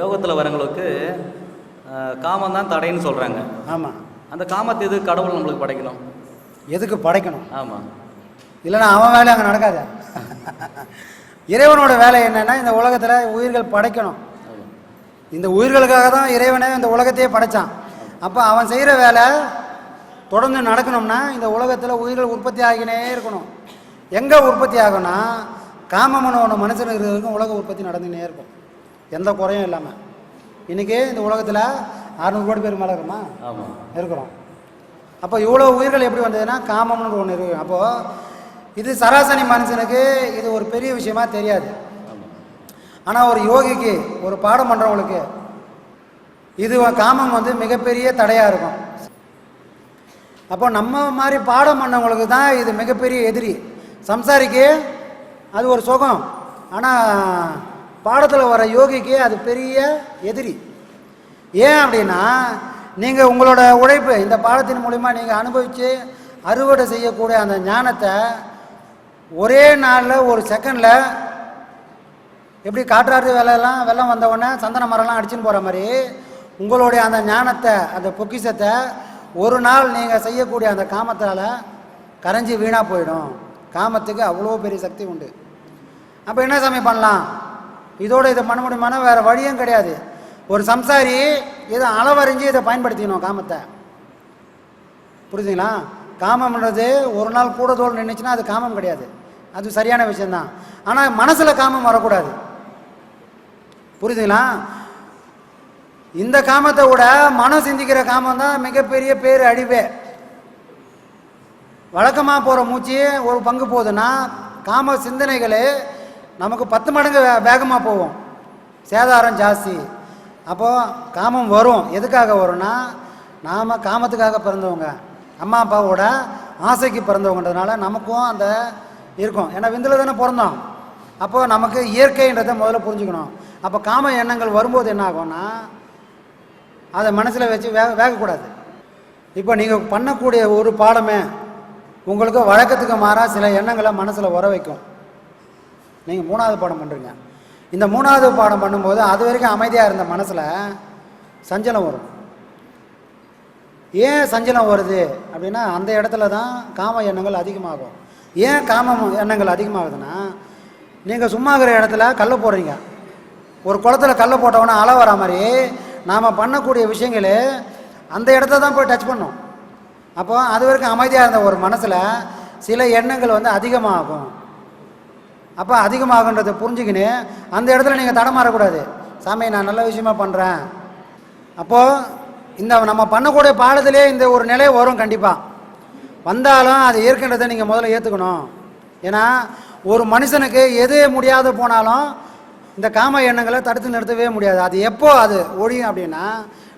யோகத்தில் வரவங்களுக்கு காமம் தான் தடைன்னு சொல்கிறாங்க ஆமாம் அந்த காமத்தை எது கடவுள் நம்மளுக்கு படைக்கணும்? எதுக்கு படைக்கணும்? ஆமாம் இல்லைன்னா அவன் வேலை அங்கே நடக்காது. இறைவனோட வேலை என்னன்னா இந்த உலகத்தில் உயிர்கள் படைக்கணும். இந்த உயிர்களுக்காக தான் இறைவனே இந்த உலகத்தையே படைச்சான். அப்போ அவன் செய்கிற வேலை தொடர்ந்து நடக்கணும்னா இந்த உலகத்தில் உயிர்கள் உற்பத்தி ஆகினே இருக்கணும். எங்கே உற்பத்தி ஆகும்னா காமமன ஒன்று மனுஷனுக்கு உலக உற்பத்தி நடந்துகிட்டே இருக்கும். எந்த குறையும் இல்லாமல் இன்றைக்கி இந்த உலகத்தில் அறுநூறு கோடி பேர் மேலே இருக்குமா? இருக்கிறோம். அப்போ இவ்வளோ உயிர்கள் எப்படி வந்ததுன்னா காமம்னு ஒன்று இருக்கு. அப்போது இது சராசரி மனுஷனுக்கு இது ஒரு பெரிய விஷயமா தெரியாது. ஆனால் ஒரு யோகிக்கு ஒரு பாடம் பண்ணுறவங்களுக்கு இது காமம் வந்து மிகப்பெரிய தடையாக இருக்கும். அப்போ நம்ம மாதிரி பாடம் பண்ணவங்களுக்கு தான் இது மிகப்பெரிய எதிரி. சம்சாரிக்கு அது ஒரு சுகம். ஆனால் பாடத்தில் வர யோகிக்கு அது பெரிய எதிரி. ஏன் அப்படின்னா நீங்கள் உங்களோட உழைப்பு இந்த பாடத்தின் மூலிமா நீங்கள் அனுபவித்து அறுவடை செய்யக்கூடிய அந்த ஞானத்தை ஒரே நாளில் ஒரு செகண்டில் எப்படி காற்றாற்று வேலையெல்லாம் வெள்ளம் வந்தவுடனே சந்தன மரம்லாம் அடிச்சுன்னு போகிற மாதிரி உங்களுடைய அந்த ஞானத்தை அந்த பொக்கிஷத்தை ஒரு நாள் நீங்கள் செய்யக்கூடிய அந்த காமத்தால் கரைஞ்சி வீணாக போயிடும். காமத்துக்கு அவ்வளோ பெரிய சக்தி உண்டு. அப்போ என்ன சாமி பண்ணலாம்? இதோட இதை பண்ண முடியுமானா வேறு வழியும் கிடையாது. ஒரு சம்சாரி இதை அளவறிஞ்சு இதை பயன்படுத்திக்கணும் காமத்தை. புரிஞ்சுங்களா? காமம்ன்றது ஒரு நாள் கூட தோல் நின்றுச்சுன்னா அது காமம் கிடையாது. அது சரியான விஷயந்தான் ஆனால் மனசில் காமம் வரக்கூடாது. புரியுதுங்களா இந்த காமத்தை விட மனம் சிந்திக்கிற காமம் தான் மிகப்பெரிய பேர் அழிவே. வழக்கமாக போகிற மூச்சு ஒரு பங்கு போகுதுன்னா காம சிந்தனைகளே நமக்கு பத்து மடங்கு வே வேகமாக போகும் சேதாரம் ஜாஸ்தி. அப்போது காமம் வரும். எதுக்காக வரும்னா நாம் காமத்துக்காக பிறந்தவங்க. அம்மா அப்பாவோட ஆசைக்கு பிறந்தவங்கன்றதுனால நமக்கும் அந்த இருக்கும். ஏன்னா விந்தில் தானே பிறந்தோம். அப்போது நமக்கு இயற்கைன்றதை முதல்ல புரிஞ்சுக்கணும். அப்போ காம எண்ணங்கள் வரும்போது என்ன ஆகும்னா அதை மனசில் வச்சு வேக வேகக்கூடாது. இப்போ நீங்கள் பண்ணக்கூடிய ஒரு பாடமே உங்களுக்கு வழக்கத்துக்கு மாறாக சில எண்ணங்களை மனசில் வர வைக்கும். நீங்கள் மூணாவது பாடம் பண்ணுறீங்க இந்த மூணாவது பாடம் பண்ணும்போது அது வரைக்கும் அமைதியாக இருந்த மனசில் சஞ்சலம் வரும். ஏன் சஞ்சலம் வருது அப்படின்னா அந்த இடத்துல தான் காம எண்ணங்கள் அதிகமாகும். ஏன் காம எண்ணங்கள் அதிகமாகுதுன்னா நீங்கள் சும்மா இருக்கிற இடத்துல கல்லை போடுறீங்க. ஒரு குளத்துல கல்லை போட்டவொன்னே அலை வரா மாதிரி நாம் பண்ணக்கூடிய விஷயங்கள் அந்த இடத்த தான் போய் டச் பண்ணும். அப்போ அது வரைக்கும் அமைதியாக இருந்த ஒரு மனசில் சில எண்ணங்கள் வந்து அதிகமாகும். அப்போ அதிகமாகுன்றதை புரிஞ்சுக்கின்னு அந்த இடத்துல நீங்கள் தடமாறக்கூடாது சாமி நான் நல்ல விஷயமா பண்ணுறேன் அப்போது இந்த நம்ம பண்ணக்கூடிய பாடத்திலே இந்த ஒரு நிலை வரும் கண்டிப்பாக வந்தாலும் அது ஏற்கின்றதை நீங்கள் முதல்ல ஏற்றுக்கணும் ஏன்னா ஒரு மனுஷனுக்கு எது முடியாது போனாலும் இந்த காம எண்ணங்களை தடுத்து நிறுத்தவே முடியாது. அது எப்போ அது ஒழியும் அப்படின்னா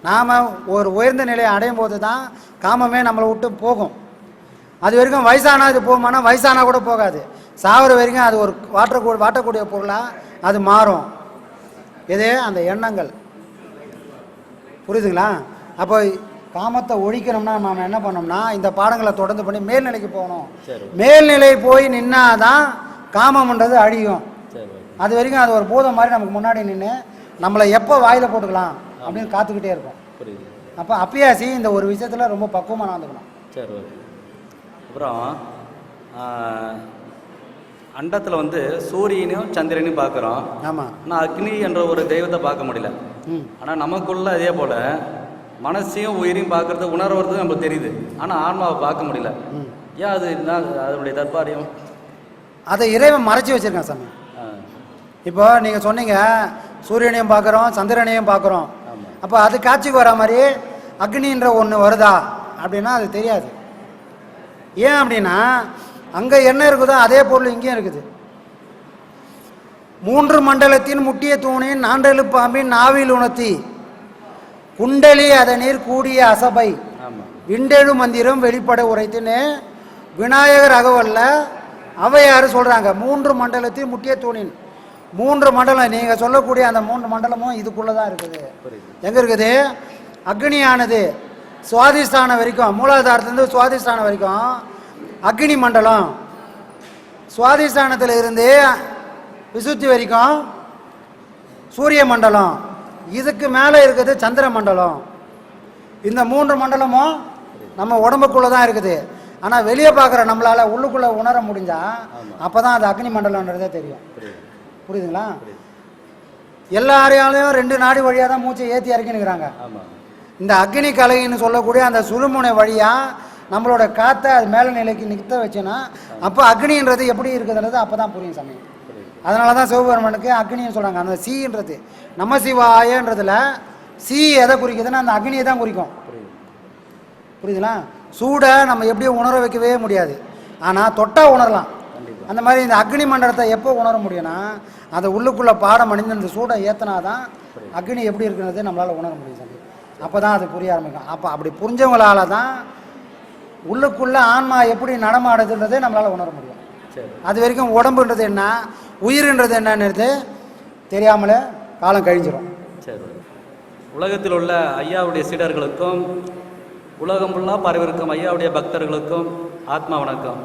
நாம் ஒரு உயர்ந்த நிலையை அடையும் போது தான் காமமே நம்மளை விட்டு போகும். அது வரைக்கும் வயசானா இது போகுமானா வயசானா கூட போகாது. சாகுற வரைக்கும் அது ஒரு வாட்டக்கூடிய வாட்டக்கூடிய பொருளாக அது மாறும். இது அந்த எண்ணங்கள். புரியுதுங்களா? அப்போ காமத்தை ஒழிக்கணும்னா நாம் என்ன பண்ணோம்னா இந்த பாடங்களை தொடர்ந்து பண்ணி மேல்நிலைக்கு போகணும். மேல்நிலை போய் நின்னாதான் காமம்ன்றது அழியும். அது வரைக்கும் அது ஒரு பூதம் மாதிரி நமக்கு முன்னாடி நின்று நம்மளை எப்போ வாயில போட்டுக்கலாம் அப்படின்னு காத்துக்கிட்டே புரியுது. அப்போ அப்பியாசி இந்த ஒரு விஷயத்தில் ரொம்ப பக்குவமாக நடந்துக்கணும். சரி அப்புறம் அண்டத்தில் வந்து சூரியனையும் சந்திரனையும் பார்க்குறோம். ஆமாம் ஆனால் அக்னி என்ற ஒரு தெய்வத்தை பார்க்க முடியல. ம். ஆனால் நமக்குள்ள அதே போல் மனசையும் உயிரையும் பார்க்கறது உணர்வது நமக்கு தெரியுது. ஆனால் ஆன்மாவை பார்க்க முடியல. ம். ஏன் அது என்ன அதனுடைய தற்பாரியம்? அதை இறைவன் மறைச்சி வச்சிருக்கான் சாமி. இப்போ நீங்கள் சொன்னீங்க சூரியனையும் பார்க்குறோம் சந்திரனையும் பார்க்குறோம். அப்போ அது காட்சிக்கு வர மாதிரி அக்னின்ற ஒன்று வருதா? அப்படின்னா அது தெரியாது. ஏன் அப்படின்னா அங்கே என்ன இருக்குதோ அதே பொருள் இங்கேயும் இருக்குது. மூன்று மண்டலத்தின் முட்டிய தூணின் நாண்டெழு பாம்பின் நாவில் உணர்த்தி குண்டலி அதனீர் கூடிய அசபை. விண்டெழு மந்திரம் வெளிப்பட உரைத்துன்னு விநாயகர் அகவல்ல அவையார் சொல்கிறாங்க மூன்று மண்டலத்தில் முக்கிய தூணின். மூன்று மண்டலம் நீங்கள் சொல்லக்கூடிய அந்த மூன்று மண்டலமும் இதுக்குள்ளே தான் இருக்குது எங்கே இருக்குது? அக்னியானது. சுவாதிஷ்டானம் வரைக்கும் மூலாதாரத்துலேருந்து சுவாதிஷ்டானம் வரைக்கும் அக்னி மண்டலம். சுவாதிஷ்டானத்தில் இருந்து விசுத்தி வரைக்கும் சூரிய மண்டலம். இதுக்கு மேலே இருக்குது சந்திர மண்டலம். இந்த மூன்று மண்டலமும் நம்ம உடம்புக்குள்ளே தான் இருக்குது. ஆனால் வெளியே பார்க்குற நம்மளால் உள்ளுக்குள்ளே உணர முடிஞ்சா அப்போ தான் அது அக்னி மண்டலம்ன்றதே தெரியும். புரியுது. புரியுதுங்களா? எல்லாரையாலையும் ரெண்டு நாடி வழியாக தான் மூச்சை ஏற்றி இறக்கினுக்கிறாங்க. இந்த அக்னி கலைன்னு சொல்லக்கூடிய அந்த சுழுமுனை வழியாக நம்மளோட காற்றை அது மேல நிலைக்கு நிறுத்த வச்சுன்னா அப்போ அக்னின்றது எப்படி இருக்குதுன்றது அப்போ தான் புரியும் சாமி. அதனால தான் சிவபெருமானுக்கு அக்னின்னு சொல்கிறாங்க அந்த சீன்றது நம சிவாயன்றதுல சி எதை குறிக்குதுன்னா அந்த அக்னியை தான் குறிக்கும். புரியுது புரியுதுங்களா? சூடை நம்ம எப்படியும் உணர வைக்கவே முடியாது. ஆனால் தொட்டா உணரலாம். அந்த மாதிரி இந்த அக்னி மண்டலத்தை எப்போ உணர முடியும்னா அந்த உள்ளுக்குள்ளே பாடம் அணிந்து அந்த சூடை ஏற்றினா தான் அக்னி எப்படி இருக்குன்றது நம்மளால் உணர முடியும் சாமி. அப்போ தான் அது புரிய ஆரம்பிக்கும். அப்போ அப்படி புரிஞ்சவங்களால தான் உள்ளுக்குள்ளே ஆன்மா எப்படி நடமாடுதுன்றதை நம்மளால் உணர முடியும். சரி. அது வரைக்கும் உடம்புன்றது என்ன? உயிர்ன்றது என்னன்றது தெரியாமலே காலம் கழிஞ்சிரும். சரி உலகத்தில் உள்ள ஐயாவுடைய சீடர்களுக்கும் உலகம் ஃபுல்லாக பரவிருக்கும் ஐயாவுடைய பக்தர்களுக்கும் ஆத்மா வணக்கம்.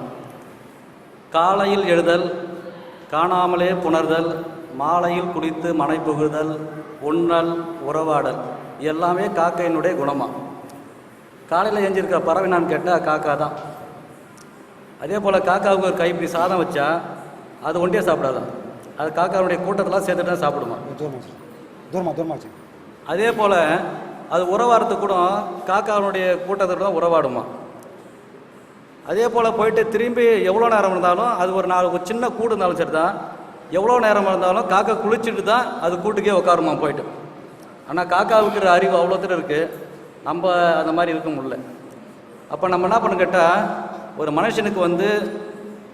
காலையில் எழுதல் காணாமலே புணர்தல் மாலையில் குடித்து மனை புகுதல் உண்ணல் உறவாடல் எல்லாமே காக்கையினுடைய குணமா? காலையில் எஞ்சிருக்க பறவை நான் கேட்டால் காக்கா தான். அதே போல் காக்காவுக்கு ஒரு கைப்பிடி சாதம் வச்சா அது ஒண்டியே சாப்பிடாதான் அது காக்காவுடைய கூட்டத்தெல்லாம் சேர்த்துட்டு தான் சாப்பிடுமா? தூரமா. தூரமா. அதே போல் அது உறவாடுறதுக்கு கூட காக்காவுடைய கூட்டத்தோட தான் உறவாடுமா? அதே போல் போயிட்டு திரும்பி எவ்வளோ நேரம் இருந்தாலும் அது ஒரு நாலு ஒரு சின்ன கூடு இருந்தாலும் சரி தான். எவ்வளோ நேரம் இருந்தாலும் காக்கா குளிச்சுட்டு தான் அது கூட்டுக்கே உட்காருமா போயிட்டு. ஆனால் காக்காவுக்கு அறிவு அவ்வளோத்துல இருக்குது நம்ம அந்த மாதிரி இருக்க முடியல. அப்போ நம்ம என்ன பண்ண கேட்டால் ஒரு மனுஷனுக்கு வந்து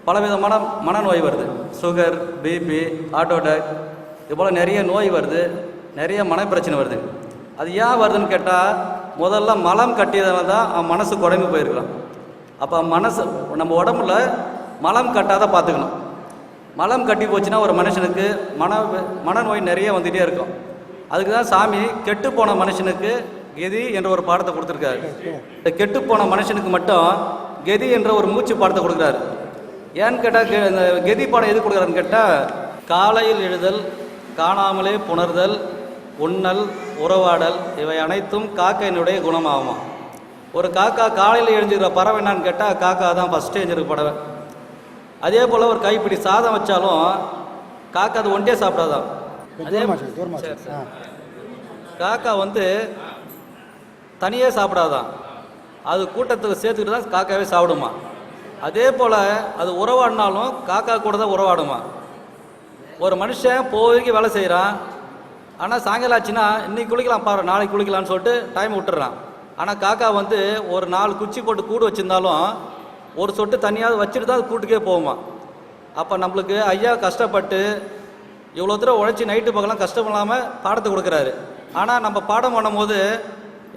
பலவிதமான மனநோய் வருது. சுகர் பிபி ஆட்டோடக் இது போல் நிறைய நோய் வருது. நிறைய மனப்பிரச்சனை வருது. அது ஏன் வருதுன்னு கேட்டால் முதல்ல மலம் கட்டியதால தான் அவன் மனசு குழம்பு போயிருக்கலாம் அப்போ மனசு நம்ம உடம்புல மலம் கட்டாத பார்த்துக்கணும் மலம் கட்டி போச்சுன்னா ஒரு மனுஷனுக்கு மன மனநோய் நிறைய வந்துகிட்டே இருக்கும். அதுக்கு தான் சாமி கெட்டு போன மனுஷனுக்கு கெதி என்ற ஒரு பாடத்தை கொடுத்துருக்காரு. இந்த கெட்டு போன மனுஷனுக்கு மட்டும் கெதி என்ற ஒரு மூச்சு பாடத்தை கொடுக்குறாரு. ஏன்னு கேட்டால் இந்த கெதி பாடம் எது கொடுக்குறாருன்னு கேட்டால் காலையில் எழுதல் காணாமலே புணர்தல் உண்ணல் உறவாடல் இவை அனைத்தும் காக்கையினுடைய குணமாகுமா? ஒரு காக்கா காலையில் எழுஞ்சிக்கிற பறவை என்னன்னு கேட்டால் காக்கா தான் ஃபஸ்ட்டு எழுஞ்சிருக்க பறவை. அதே போல் ஒரு கைப்பிடி சாதம் வச்சாலும் காக்கா அது ஒண்டியே சாப்பிடாதான். அதே. காக்கா வந்து தனியே சாப்பிடாதான். அது கூட்டத்துக்கு சேர்த்துக்கிட்டு தான் காக்காவே சாப்பிடுமா. அதே போல் அது உறவாடினாலும் காக்கா கூட தான் உறவாடுமா. ஒரு மனுஷன் போய்க்கு வேலை செய்கிறான் ஆனால் சாயங்காலம் ஆச்சுன்னா இன்றைக்கி குளிக்கலாம் பாரு நாளைக்கு குளிக்கலாம்னு சொல்லிட்டு டைம் விட்டுறான். ஆனால் காக்கா வந்து ஒரு நாலு குச்சி போட்டு கூடு வச்சுருந்தாலும் ஒரு சொட்டு தனியாவது வச்சுட்டு தான் அது கூட்டுக்கே போகுமா. அப்போ நம்மளுக்கு ஐயா கஷ்டப்பட்டு இவ்வளோ தூரம் உழைச்சி நைட்டு பகலாம் கஷ்டப்படாமல் பாடத்தை கொடுக்குறாரு. ஆனால் நம்ம பாடம் பண்ணும்போது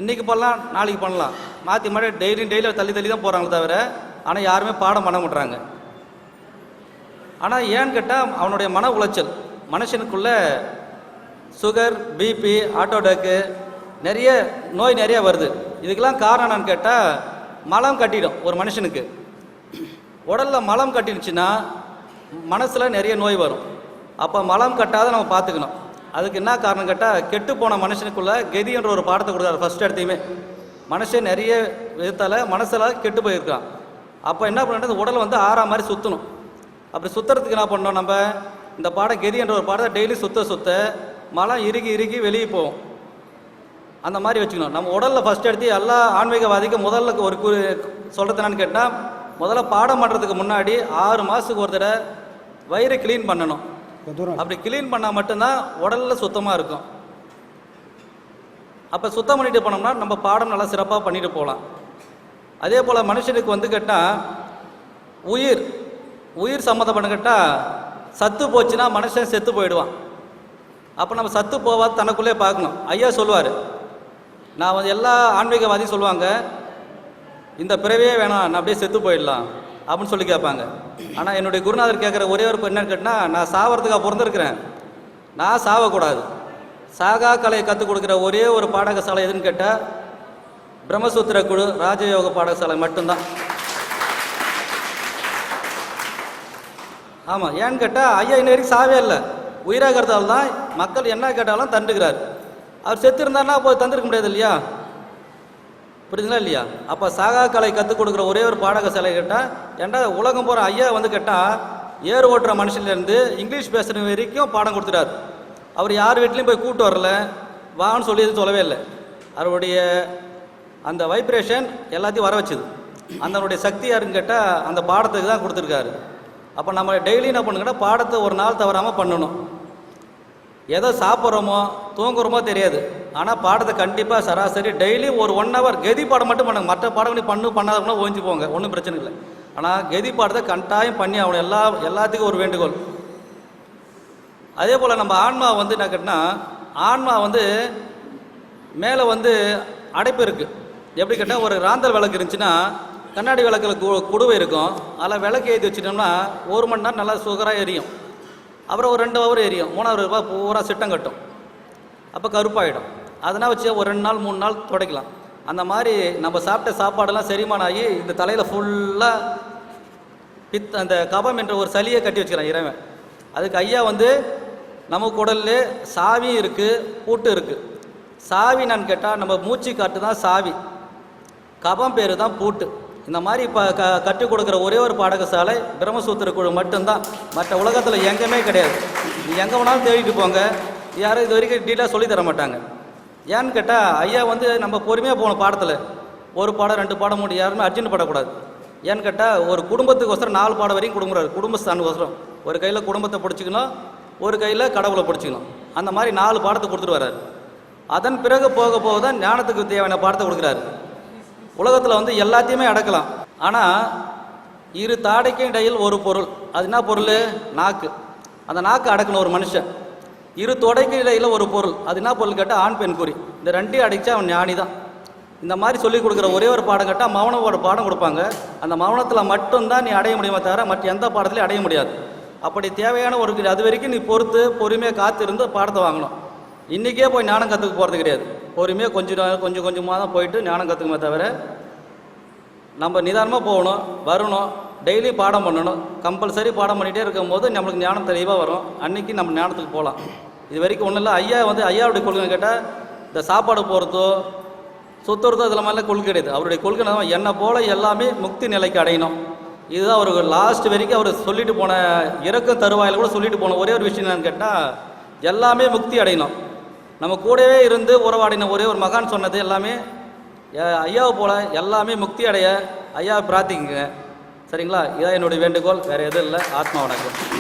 இன்றைக்கி பண்ணலாம் நாளைக்கு பண்ணலாம். மாற்றி மாற்றி டெய்லியும் டெய்லியும் தள்ளி தள்ளி தான் போகிறாங்களே தவிர ஆனால் யாருமே பாடம் பண்ண மாட்றாங்க. ஆனால் ஏன்னு கேட்டால் அவனுடைய மன உளைச்சல். மனுஷனுக்குள்ள சுகர் பிபி ஆட்டோ நிறைய நோய் நிறைய வருது. இதுக்கெல்லாம் காரணம் என்னன்னு கேட்டால் மலம் கட்டிடும் ஒரு மனுஷனுக்கு. உடலில் மலம் கட்டிடுச்சுன்னா மனசில் நிறைய நோய் வரும். அப்போ மலம் கட்டாத நம்ம பார்த்துக்கணும் அதுக்கு என்ன காரணம் கேட்டால் கெட்டு போன மனுஷனுக்குள்ள கெதின்ற ஒரு பாடத்தை கொடுத்தாரு ஃபஸ்ட் இடத்தையுமே. மனுஷன் நிறைய விதத்தால் மனசில் கெட்டு போயிருக்கான். அப்போ என்ன பண்ணுறது உடல் வந்து ஆறா மாதிரி சுற்றணும் அப்படி சுற்றுறதுக்கு என்ன பண்ணோம் நம்ம? இந்த பாடம் கெதி என்ற ஒரு பாடத்தை டெய்லி சுத்த சுத்த மலம் இறுகி இறுகி வெளியே போகும். அந்த மாதிரி வச்சுக்கணும். நம்ம உடலில் ஃபஸ்ட் எடுத்து எல்லா ஆன்மீகவாதிக்கும் முதல்ல ஒரு கு சொல்கிறது என்னன்னு கேட்டால் முதல்ல பாடம் பண்ணுறதுக்கு முன்னாடி ஆறு மாதத்துக்கு ஒரு தடவை வயிறு க்ளீன் பண்ணணும். தூரம் அப்படி க்ளீன் பண்ணால் மட்டும்தான் உடலில் சுத்தமாக இருக்கும். அப்போ சுத்தம் பண்ணிட்டு போனோம்னா நம்ம பாடம் நல்லா சிறப்பாக பண்ணிட்டு போகலாம். அதே போல் மனுஷனுக்கு வந்து கேட்டால் உயிர் உயிர் சம்மந்தப்பட்ட கேட்டால் சத்து போச்சுன்னா மனுஷன் செத்து போயிடுவான். அப்போ நம்ம சத்து போவாது தனக்குள்ளே பார்க்கணும். ஐயா சொல்லுவார். நான் வந்து எல்லா ஆன்மீகவாதியும் சொல்லுவாங்க இந்த பிறவியே வேணாம் நான் அப்படியே செத்து போயிடலாம். அப்படின்னு சொல்லி கேட்பாங்க. ஆனால் என்னுடைய குருநாதர் கேட்குற ஒரே ஒரு என்னன்னு கேட்டால் நான் சாவறதுக்காக பிறந்திருக்கிறேன். நான் சாவக்கூடாது. சாகா கலையை கற்றுக் கொடுக்குற ஒரே ஒரு பாடகசாலை எதுன்னு கேட்டால் பிரம்மசூத்திர குழு ராஜயோக பாடசாலை மட்டும்தான். ஆமாம் ஏன்னு கேட்டால் ஐயா இன்ன வரைக்கும் சாவே இல்லை. உயிராகிறதால தான் மக்கள் என்ன கேட்டாலும் தண்டுகிறார் அவர் செத்து இருந்தாருன்னா போய் தந்திருக்க முடியாது இல்லையா? புரியுதுங்களா இல்லையா? அப்போ சாகா கலை கற்றுக் கொடுக்குற ஒரே ஒரு பாடக சிலை கேட்டால் ஏன்டா உலகம் போகிற ஐயா வந்து கேட்டால் ஏர் ஓட்டுற மனுஷன்லேருந்து இங்கிலீஷ் பேசுகிற வரைக்கும் பாடம் கொடுத்துட்டார். அவர் யார் வீட்லேயும் போய் கூப்பிட்டு வரல. வான்னு சொல்லி எதுவும் சொல்லவே இல்லை. அவருடைய அந்த வைப்ரேஷன் எல்லாத்தையும் வர வச்சுது. அதனுடைய சக்தி யாருன்னு கேட்டால் அந்த பாடத்துக்கு தான் கொடுத்துருக்காரு. அப்போ நம்ம டெய்லி என்ன பண்ணுங்கன்னா பாடத்தை ஒரு நாள் தவறாமல் பண்ணணும். எதை சாப்பிட்றோமோ தூங்குறோமோ தெரியாது. ஆனால் பாடத்தை கண்டிப்பாக சராசரி டெய்லி ஒரு ஒன் ஹவர் கெதி பாடம் மட்டும் பண்ணுங்க. மற்ற பாடம் நீ பண்ணு பண்ணாதவங்க ஓஞ்சி போங்க. ஒன்றும் பிரச்சனை இல்லை. ஆனால் கெதி பாடத்தை கட்டாயம் பண்ணி ஆகணும் எல்லா எல்லாத்துக்கும் ஒரு வேண்டுகோள். அதே போல் நம்ம ஆன்மா வந்து என்ன கேட்டால் ஆன்மா வந்து மேலே வந்து அடைப்பு இருக்குது எப்படி கேட்டால் ஒரு ராந்தல் விளக்கு இருந்துச்சுன்னா கண்ணாடி விளக்கில் கு குடுவை இருக்கும். அதில் விளக்கு ஏற்றி வச்சிட்டோம்னா ஒரு மணி நேரம் நல்லா சுகராக எரியும். அப்புறம் ஒரு ரெண்டு ஹவர் எரியும் மூணாவது ரூபாய் பூரா சிட்டம் கட்டும். அப்போ கருப்பாயிடும். அதனால் வச்சு ஒரு ரெண்டு நாள் மூணு நாள் துடைக்கலாம். அந்த மாதிரி நம்ம சாப்பிட்ட சாப்பாடெல்லாம் செரிமானம் ஆகி இந்த தலையில் ஃபுல்லாக பித் அந்த கபம் என்ற ஒரு சளியை கட்டி வச்சுக்கிறான் இறைவன். அதுக்கு ஐயா வந்து நம்ம உடல்ல சாவி இருக்குது பூட்டு இருக்குது சாவி நான் கேட்டால் நம்ம மூச்சு காட்டு தான் சாவி. கபம் பேர் தான் பூட்டு. இந்த மாதிரி இப்போ க கற்றுக் கொடுக்குற ஒரே ஒரு பாடகசாலை பிரம்மசூத்திர குழு மட்டும்தான். மற்ற உலகத்தில் எங்கேயுமே கிடையாது. எங்கே வேணாலும் தேடிட்டு போங்க. யாரும் இது வரைக்கும் டீட்டெயிலாக சொல்லி தர மாட்டாங்க. ஏன்னு கேட்டால் ஐயா வந்து நம்ம பொறுமையாக போகணும் பாடத்தில். ஒரு பாடம் ரெண்டு பாடம் மூணு யாருமே அர்ஜென்ட் படக்கூடாது. ஏன்னு கேட்டால் ஒரு குடும்பத்துக்கோசரம் நாலு பாடம் வரைக்கும் கொடுக்குறாரு குடும்பஸ்தானுக்கோசரம். ஒரு கையில் குடும்பத்தை பிடிச்சிக்கணும் ஒரு கையில் கடவுளை பிடிச்சிக்கணும். அந்த மாதிரி நாலு பாடத்தை கொடுத்துட்டு வர்றாரு. அதன் பிறகு போக போக தான் ஞானத்துக்கு தேவையான பாடத்தை கொடுக்குறாரு. உலகத்தில் வந்து எல்லாத்தையுமே அடக்கலாம். ஆனால் இரு தாடைக்கும் இடையில் ஒரு பொருள். அது என்ன பொருள்? நாக்கு. அந்த நாக்கு அடக்கணும் ஒரு மனுஷன். இரு தொடைக்கு இடையில் ஒரு பொருள். அது என்ன பொருள் கேட்டால் ஆண் பெண் குறி. இந்த ரெண்டையும் அடித்தா அவன் ஞானி தான். இந்த மாதிரி சொல்லிக் கொடுக்குற ஒரே ஒரு பாடம் கேட்டால் மௌனமோட பாடம் கொடுப்பாங்க. அந்த மௌனத்தில் மட்டும்தான் நீ அடைய முடியுமே தவிர மற்ற எந்த பாடத்துலையும் அடைய முடியாது. அப்படி தேவையான ஒரு அது வரைக்கும் நீ பொறுத்து பொறுமையாக காத்திருந்து பாடத்தை வாங்கணும். இன்றைக்கே போய் ஞானம் கற்றுக்க போகிறது கிடையாது. பொறுமையாக கொஞ்சம் கொஞ்சம் கொஞ்சமாக தான் போயிட்டு ஞானம் கற்றுக்குமே தவிர நம்ம நிதானமாக போகணும் வரணும் டெய்லி பாடம் பண்ணணும் கம்பல்சரி பாடம் பண்ணிகிட்டே இருக்கும் போது நம்மளுக்கு ஞானம் தெளிவாக வரும். அன்றைக்கி நம்ம ஞானத்துக்கு போகலாம். இது வரைக்கும் ஒன்றும் இல்லை. ஐயா வந்து ஐயாவுடைய கொள்கை கேட்டால் இந்த சாப்பாடு போகிறதோ சுத்துறதோ இதில் மாதிரிலாம் கொள்கை கிடையாது. அவருடைய கொள்கை என்னன்னா, என்னை போல் எல்லாமே முக்தி நிலைக்கு அடையணும். இதுதான் அவர் லாஸ்ட் வரைக்கும் அவர் சொல்லிட்டு போன இறக்கும் தருவாயில் கூட சொல்லிட்டு போன ஒரே ஒரு விஷயம் என்னன்னு கேட்டால் எல்லாமே முக்தி அடையணும். நம்ம கூடவே இருந்து உறவாடின ஒரே ஒரு மகான் சொன்னது எல்லாமே ஐயாவை போல எல்லாமே முக்தி அடைய ஐயாவை பிரார்த்திக்குங்க. சரிங்களா? இதான் என்னுடைய வேண்டுகோள். வேறு எதுவும் இல்லை. ஆத்மா வணக்கம்.